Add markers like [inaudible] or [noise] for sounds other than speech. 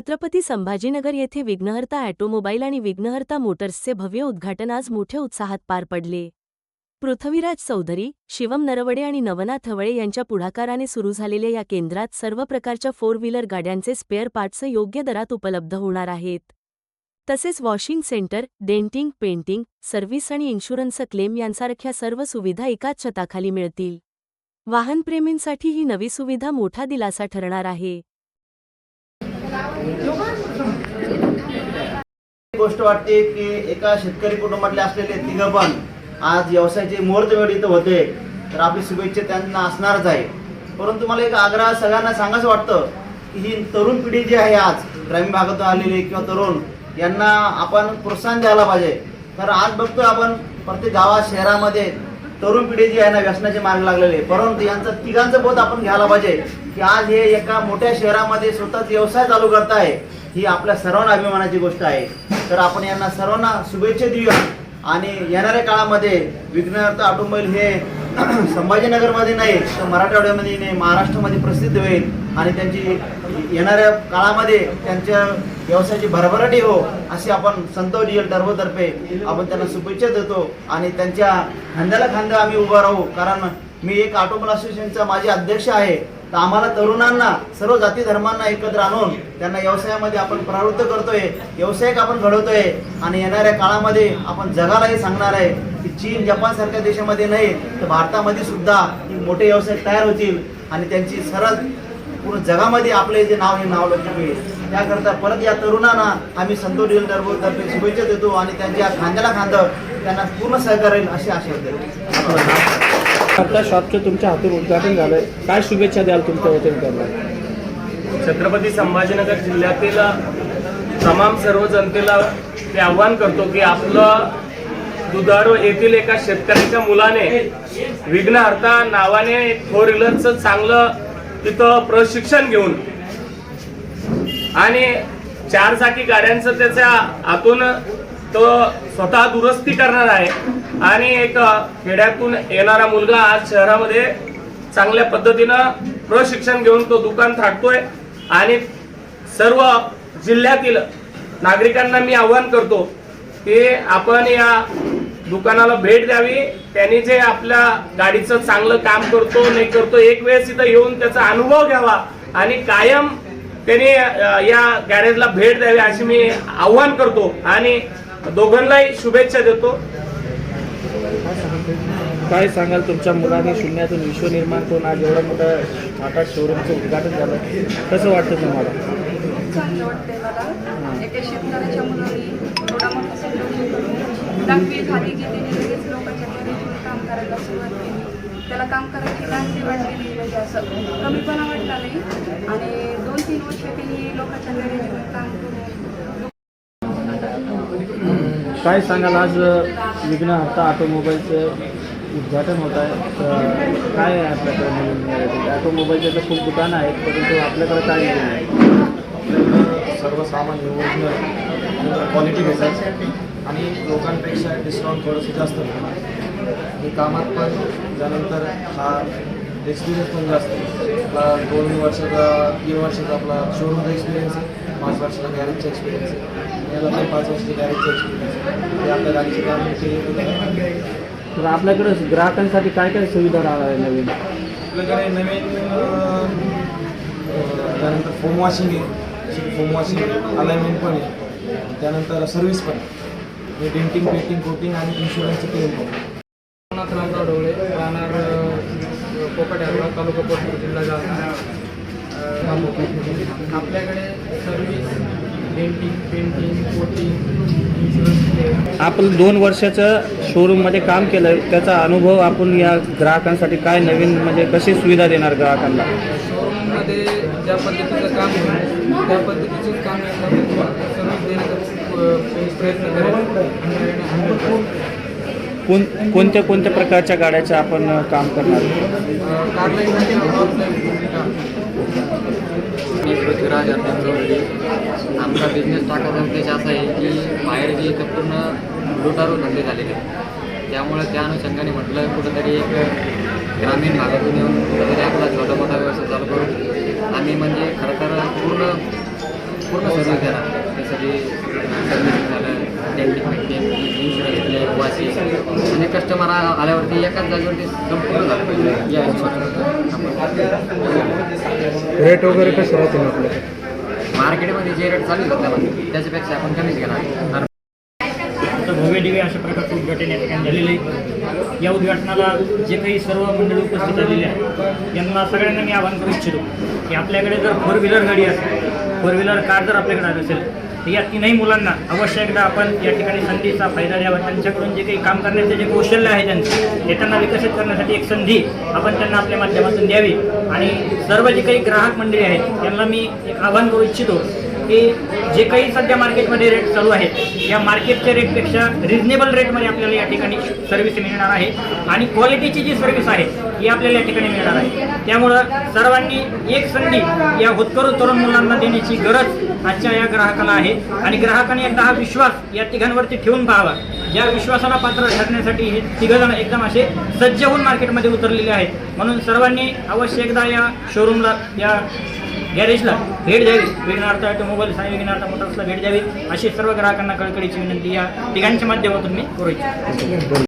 छत्रपती संभाजीनगर येथे विघ्नहर्ता ॲटोमोबाईल आणि विघ्नहर्ता मोटर्सचे भव्य उद्घाटन आज मोठ्या उत्साहात पार पडले. पृथ्वीराज चौधरी शिवम नरवडे आणि नवनाथ हवळे यांच्या पुढाकाराने सुरू झालेल्या या केंद्रात सर्व प्रकारच्या फोर व्हीलर गाड्यांचे स्पेअर पार्ट्स योग्य दरात उपलब्ध होणार आहेत. तसेच washing centre denting painting service आणि इन्शुरन्स क्लेम यांसारख्या सर्व सुविधा एकाच छताखाली मिळतील. वाहनप्रेमींसाठी ही नवी सुविधा मोठा दिलासा ठरणार आहे. गोष्ट वाटते की एका शेतकरी कुटुंबातले असलेले तिघं पण आज व्यवसायाचे मुहूर्तमेढ इथं होते तर आपली शुभेच्छा त्यांना असणारच आहे. परंतु मला एक आग्रह सगळ्यांना सांगायचं वाटतं की ही तरुण पिढी जी आहे आज ग्रामीण भागातून आलेली किंवा तरुण यांना आपण प्रोत्साहन द्यायला पाहिजे. कारण आज बघतोय आपण प्रत्येक गावात शहरामध्ये तरुण पिढी जी आहे ना व्यसनाचे मार्ग लागलेले परंतु यांचं तिघांचं बोध आपण घ्यायला पाहिजे की आज हे एका मोठ्या शहरामध्ये स्वतःच व्यवसाय चालू करताय ही आपल्या सर्वांना अभिमानाची गोष्ट आहे. तर आपण यांना सर्वांना शुभेच्छा देऊया. आणि येणाऱ्या काळामध्ये विघ्नहर्ता ऑटोमोबाईल हे [clears throat] संभाजीनगरमध्ये नाही तर मराठवाड्यामध्ये नाही महाराष्ट्रामध्ये प्रसिद्ध होईल. आणि त्यांची येणाऱ्या काळामध्ये त्यांच्या व्यवसायाची भरभराटी हो अशी आपण संतोष टर्बोतर्फे आपण त्यांना शुभेच्छा देतो आणि त्यांच्या खांद्याला खांदा आम्ही उभा राहू. कारण मी एक ऑटोमोबाईल असोसिएशनचा माझे अध्यक्ष आहे. तर आम्हाला तरुणांना सर्व जाती धर्मांना एकत्र आणून त्यांना व्यवसायामध्ये आपण प्रवृत्त करतोय व्यावसायिक आपण घडवतोय. आणि येणाऱ्या काळामध्ये आपण जगालाही सांगणार आहे की चीन जपान सारख्या देशामध्ये नाही तर भारतामध्ये सुद्धा मोठे व्यवसाय तयार होतील. आणि त्यांची सरळ पूर्ण जगामध्ये आपले जे नाव हे नाव लक्षात होईल त्याकरता परत या तरुणांना आम्ही संतोष तर्फे शुभेच्छा देतो आणि त्यांच्या खांद्याला खांद त्यांना पूर्ण सहकार्य होईल अशी आशा होते आता शॉपचं तुमच्या हातून उद्घाटन झालंय. काय शुभेच्छा द्याल तुमच्या वतीने? त्यांना छत्रपती संभाजीनगर जिल्ह्यातील तमाम सर्व जनतेला ते आव्हान करतो की आपलं दुधारो येथील एका शेतकऱ्याच्या मुलाने विघ्नहर्ता नावाने फोर व्हीलरचं चांगलं तिथं प्रशिक्षण घेऊन आणि चार चाकी गाड्यांचं त्याच्या आतून तो स्वतः दुरुस्ती करणार आहे. आणि एक खेड्यातून येणारा मुलगा आज शहरामध्ये चांगल्या पद्धतीनं प्रशिक्षण घेऊन तो दुकान थाटतोय. आणि सर्व जिल्ह्यातील नागरिकांना मी आवाहन करतो की आपण या दुकानाला भेट द्यावी. त्यांनी जे आपल्या गाडीचं चांगलं काम करतो नाही करतो एक वेळेस इथं येऊन त्याचा अनुभव घ्यावा आणि कायम त्यांनी या गॅरेजला भेट द्यावी अशी मी आव्हान करतो आणि दोघांनाही शुभेच्छा देतो. काय सांगाल तुमच्या मुलाने शून्यातून विश्व निर्माण करून आज एवढं मोठं टाटा शोरूमचं उद्घाटन झालं? कसं वाटतं तुम्हाला? चांगलं वाटतंय मला. एका शेतकऱ्याच्या मुलांनी एवढा मोठा संघर्ष करून की त्याने लगेच लोकांच्या घरी काम करायला सुरुवात केली. त्याला काम नाही म्हणजे असं कमीपणा वाटला नाही. आणि दोन तीन वर्ष त्यांनी लोकांच्या घरी काम करून काय सांगाल? आज विघ्नहर्ता ऑटोमोबाईलचं उद्घाटन होत आहे. तर काय आहे आपल्याकडे नवीन ऑटोमोबाईलचे तर खूप दुकानं आहेत परंतु आपल्याकडे काय नवीन आहे आपल्याकडं सर्वसामान्य ओरिजिनल क्वालिटी भेटायचं आणि लोकांपेक्षा डिस्काउंट थोडंसं जास्त आणि कामात पण त्यानंतर हा एक्सपिरियन्स पण जास्त. आपला दोन वर्षाचा तीन वर्षाचा आपला शोरूमचा एक्सपिरियन्स आहे. पाच वर्षाचा गॅरेजचा एक्सपिरियन्स आहे. याला पण पाच वर्षाचा गॅरेजचा एक्सपिरियन्स आहे. ते आपल्या गाडीचे काम तर आपल्याकडे ग्राहकांसाठी काय काय सुविधा राहणार आहे नवीन? आपल्याकडे नवीन त्यानंतर फोम वॉशिंग आहे. फोम वॉशिंग अलाइनमेंट पण आहे. त्यानंतर सर्व्हिस पण आहे. डेंटिंग पेंटिंग कोटिंग आणि इन्शुरन्सचं क्लेम सोमनाथ रामराव ढवळे राहणार कोकट यादवा तालुका पोटपूर जिल्हा जालना. आपल्याकडे service denting painting coating insurance आपण दोन वर्षाचं शोरूममध्ये काम केलं त्याचा अनुभव आपण या ग्राहकांसाठी काय नवीन म्हणजे कशी सुविधा देणार ग्राहकांना? शोरूममध्ये ज्या पद्धतीचं काम होईल त्या पद्धतीचंच काम सर्व्हिस देण्याचा प्रयत्न करेल. कोण कोणत्या कोणत्या प्रकारच्या गाड्याचं आपण काम करणार? मी पृथ्वीराज अर्जुन चौधरी आमचा बिझनेस टाकायचा उद्देश असा आहे की बाहेर जे इथं पूर्ण लुटारू धंदे झालेले आहेत त्यामुळे त्या अनुषंगाने म्हटलं कुठंतरी एक ग्रामीण भागातून येऊन कुठंतरी आपला छोटा मोठा व्यवसाय चालू करू आम्ही म्हणजे खरं तर पूर्ण पूर्ण सर्व देणार त्यासाठी की सर्व्हिसिंग झालं डेंटिंग मेंटेन इन्शुरन्स क्लेम वाशी कस्टमर आल्यावरती एकाच जागेवरती संपूर्ण झालं पाहिजे. या हिशोबाने. रेट वगैरे कसे राहतील आपल्याकडे मार्केटमध्ये जे रेट चालू आहेत त्याला त्याच्यापेक्षा आपण कमीच घेणार. तर भव्य दिव्य अशा प्रकारचं उद्घाटन या ठिकाणी झालेलं आहे. या उद्घाटनाला जे काही सर्व मंडळी उपस्थित झालेले आहेत यांना सगळ्यांना मी आवाहन करू इच्छितो की आपल्याकडे जर फोर व्हीलर गाडी असेल फोर व्हीलर कार जर आपल्याकडे आली असेल तर या तीनही मुलांना अवश्य एकदा आपण या ठिकाणी संधीचा फायदा द्यावा त्यांच्याकडून जे काही काम करण्याचे जे कौशल्य आहे त्यांचं ते त्यांना विकसित करण्यासाठी एक संधी आपण त्यांना आपल्या माध्यमातून द्यावी. आणि सर्व जे काही ग्राहक मंडळी आहेत त्यांना मी एक आवाहन करू इच्छितो की जे काही सध्या मार्केटमध्ये रेट चालू आहेत या मार्केटच्या रेटपेक्षा रिझनेबल रेटमध्ये आपल्याला या ठिकाणी सर्व्हिस मिळणार आहे. आणि क्वालिटीची जी सर्व्हिस आहे ही आपल्याला या ठिकाणी मिळणार आहे. त्यामुळं सर्वांनी एक संधी या होतकरू तरुण मुलांना देण्याची गरज आजच्या या ग्राहकाला आहे. आणि ग्राहकाने एकदा हा विश्वास या तिघांवरती ठेवून पाहावा. या विश्वासाला पात्र ठरण्यासाठी हे तिघजण एकदम असे सज्ज होऊन मार्केटमध्ये उतरलेले आहेत. म्हणून सर्वांनी अवश्य एकदा या शोरूमला या गॅरेजला भेट द्यावी. विघ्नार्थ ऑटोमोबाईल्स आणि विघ्नार्थ मोटर्सला भेट द्यावी. अशी सर्व ग्राहकांना कळकळीची विनंती या तिघांच्या माध्यमातून मी करू इच्छितो.